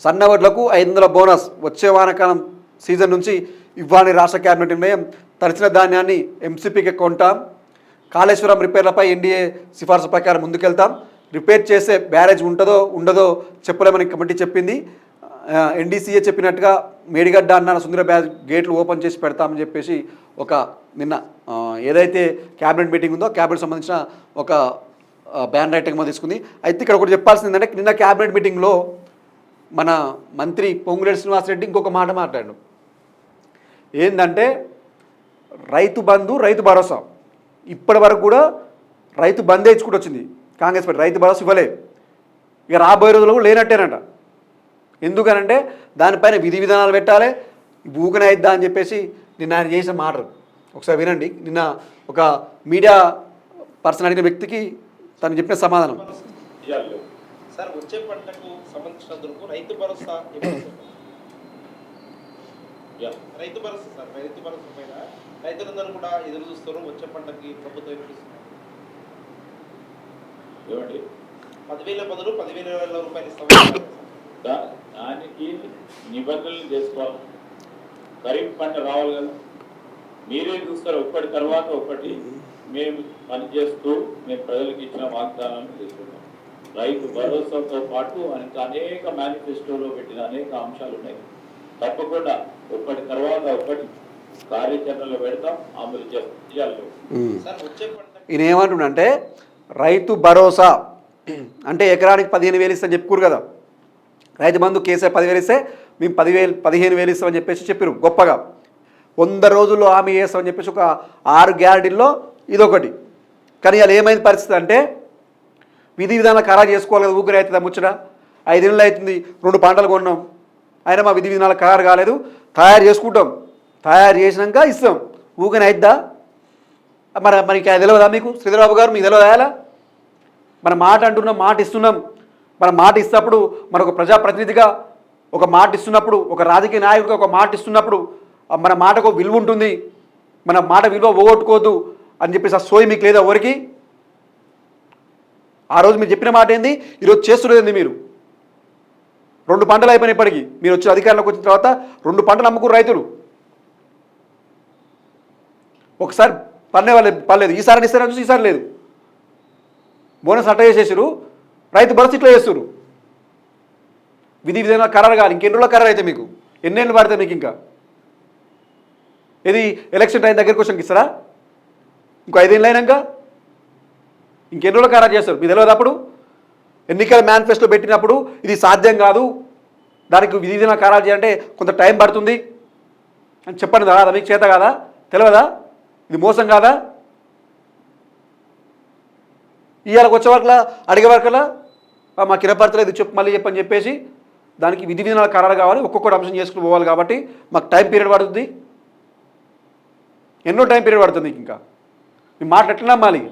సన్నవడ్లకు ఐదు వందల బోనస్ వచ్చే వానకాలం సీజన్ నుంచి ఇవ్వాలని రాష్ట్ర కేబినెట్ నిర్ణయం తడిచిన ధాన్యాన్ని ఎంసీపీకి కొంటాం. కాళేశ్వరం రిపేర్లపై ఎన్డీఏ సిఫార్సు ప్రకారం ముందుకెళ్తాం. రిపేర్ చేసే బ్యారేజ్ ఉంటుందో ఉండదో చెప్పలేమని కమిటీ చెప్పింది. ఎన్డీసీఏ చెప్పినట్టుగా మేడిగడ్డ అన్న సుందర బ్యారేజ్ గేట్లు ఓపెన్ చేసి పెడతామని చెప్పేసి ఒక నిన్న ఏదైతే క్యాబినెట్ మీటింగ్ ఉందో క్యాబినెట్ సంబంధించిన ఒక బ్యాన్ రైటింగ్ తీసుకుంది. అయితే ఇక్కడ ఒకటి చెప్పాల్సింది ఏంటంటే నిన్న క్యాబినెట్ మీటింగ్లో మన మంత్రి పొంగులేటి శ్రీనివాసరెడ్డి ఇంకొక మాట మాట్లాడు. ఏంటంటే రైతు బంధు రైతు భరోసా. ఇప్పటి వరకు కూడా రైతు బంద్ వేయించుకుంటూ వచ్చింది కాంగ్రెస్ పార్టీ రైతు భరోసా ఇవ్వలే. ఇక రాబోయే రోజుల్లో కూడా లేనట్టేనట. ఎందుకనంటే దానిపైన విధి విధానాలు పెట్టాలి. ఊకనైద్దా అని చెప్పేసి నిన్న ఆయన చేసిన మాట. ఒకసారి వినండి. నిన్న ఒక మీడియా పర్సన్ అడిగిన వ్యక్తికి తను చెప్పిన సమాధానం. సార్ వచ్చే పంటకు సంబంధించినందుకు రైతు భరోసా. రైతు భరోసా సార్ రైతు భరోసా పైన రైతులందరూ కూడా ఎదురు చూస్తారు వచ్చే పంటకి ప్రభుత్వం? ఏమండి? పదివేల బదులు పదివేల వేల రూపాయలు ఇస్తాం దానికి నిబంధనలు చేసుకోవాలి. ఖరీఫ్ పంట రావాలి కదా. మీరే చూస్తారు ఒకటి తర్వాత ఒకటి మేము పని చేస్తూ మేము ప్రజలకు ఇచ్చిన వాగ్దానాలను తీసుకుంటాం రైతు భరోసాతో పాటు అనేక అనేక మేనిఫెస్టోలో పెట్టిన అనేక అంశాలు ఉన్నాయి. తప్పకుండా ఒకటి తర్వాత ఒకటి కార్యాచరణలో పెడతాం అమలు పంట ఈయన ఏమంటుండంటే రైతు భరోసా అంటే ఎకరానికి పదిహేను వేలు ఇస్తామని చెప్పుకోరు కదా. రైతు బంధు కేసీఆర్ పదివేలు ఇస్తే మేము పదివేలు పదిహేను వేలు ఇస్తామని చెప్పేసి చెప్పారు గొప్పగా. వంద రోజుల్లో హామీ చేస్తామని చెప్పేసి ఒక ఆరు గ్యారెంటీల్లో ఇదొకటి. కానీ అలా ఏమైంది పరిస్థితి అంటే విధి విధానాలు ఖరారు చేసుకోవాలి కదా ఊగురే అవుతుంది ముచ్చట? ఐదేళ్ళు అవుతుంది రెండు పంటలు కొన్నాం. అయినా మా విధి విధానాలు ఖరారు కాలేదు. తయారు చేసుకుంటాం. తయారు చేసినాక ఇస్తాం. ఊకనే అయిద్దా మరి మరి తెలియదా మీకు? శ్రీధరబాబు గారు మీకు తెలియదా మన మాట అంటున్నాం మాట ఇస్తున్నాం. మన మాట ఇస్తున్నప్పుడు మన ఒక ప్రజాప్రతినిధిగా ఒక మాట ఇస్తున్నప్పుడు ఒక రాజకీయ నాయకుడిగా ఒక మాట ఇస్తున్నప్పుడు మన మాటకు విలువ ఉంటుంది. మన మాట విలువ పోగొట్టుకోవద్దు అని చెప్పేసి ఆ సోయి మీకు లేదా ఎవరికి? ఆ రోజు మీరు చెప్పిన మాట ఏంది? ఈరోజు చేస్తున్నది మీరు? రెండు పంటలు అయిపోయినప్పటికీ మీరు వచ్చిన అధికారంలోకి వచ్చిన తర్వాత రెండు పంటలు అమ్ముకున్న రైతులు. ఒకసారి పర్లే వాళ్ళు పర్లేదు ఈసారి ఇస్తారని చూసి ఈసారి లేదు. బోనస్ అట్ట చేసేసారు రైతు భరోసా ఇట్లా చేస్తారు విధి విధంగా ఖరారు కాదు. ఇంకెన్ని రోజుల ఖరారు అయితే మీకు? ఎన్నేళ్ళు పడితే మీకు ఇంకా? ఇది ఎలక్షన్ టైం దగ్గరికి వచ్చాక ఇస్తారా? ఇంకో ఐదేళ్ళు అయినాక? ఇంకెన్ని రోజులు ఖరారు చేస్తారు? మీ తెలియదు అప్పుడు? ఎన్నికల మేనిఫెస్టో పెట్టినప్పుడు ఇది సాధ్యం కాదు. దానికి విధి విధానం ఖరారు చేయాలంటే కొంత టైం పడుతుంది. అని చెప్పండి కదా మీకు చేత కాదా? తెలియదా? ఇది మోసం కాదా? ఇవాళకి వచ్చే వరకులా అడిగే వరకులా? మాకు ఇనపడతలేదు ఇది చెప్పు మళ్ళీ చెప్పని చెప్పేసి దానికి విధి విధానాలు ఖరారు కావాలి ఒక్కొక్కటి అంశం చేసుకుని పోవాలి కాబట్టి మాకు టైం పీరియడ్ పడుతుంది. ఎన్నో టైం పీరియడ్ పడుతుంది ఇంకా. మీ మాట ఎట్లా నమ్మాలి?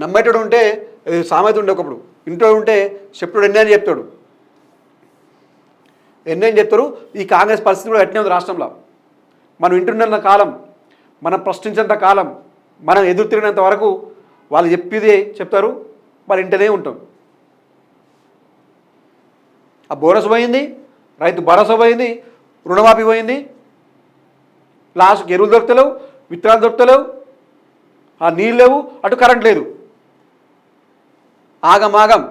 నమ్మేటోడు ఉంటే సామెత ఉండే ఒకప్పుడు. ఇంట్లో ఉంటే చెప్పుడు ఎన్నే అని చెప్తాడు. ఎన్నే అని చెప్తారు? ఈ కాంగ్రెస్ పరిస్థితి కూడా ఎట్నే ఉంది రాష్ట్రంలో. మనం వింటున్నంత కాలం మనం ప్రశ్నించేంత కాలం మనం ఎదురు తిరిగినంత వరకు వాళ్ళు చెప్పేదే చెప్తారు వాళ్ళు ఇంటనే ఉంటాం. ఆ బోనస్ పోయింది రైతు భరోసా పోయింది రుణమాఫీ పోయింది. లాస్ట్కి ఎరువులు దొరుకుతలేవు విత్తనాలు దొరుకుతలేవు ఆ నీళ్ళు లేవు అటు కరెంట్ లేదు. ஆகமாகம்.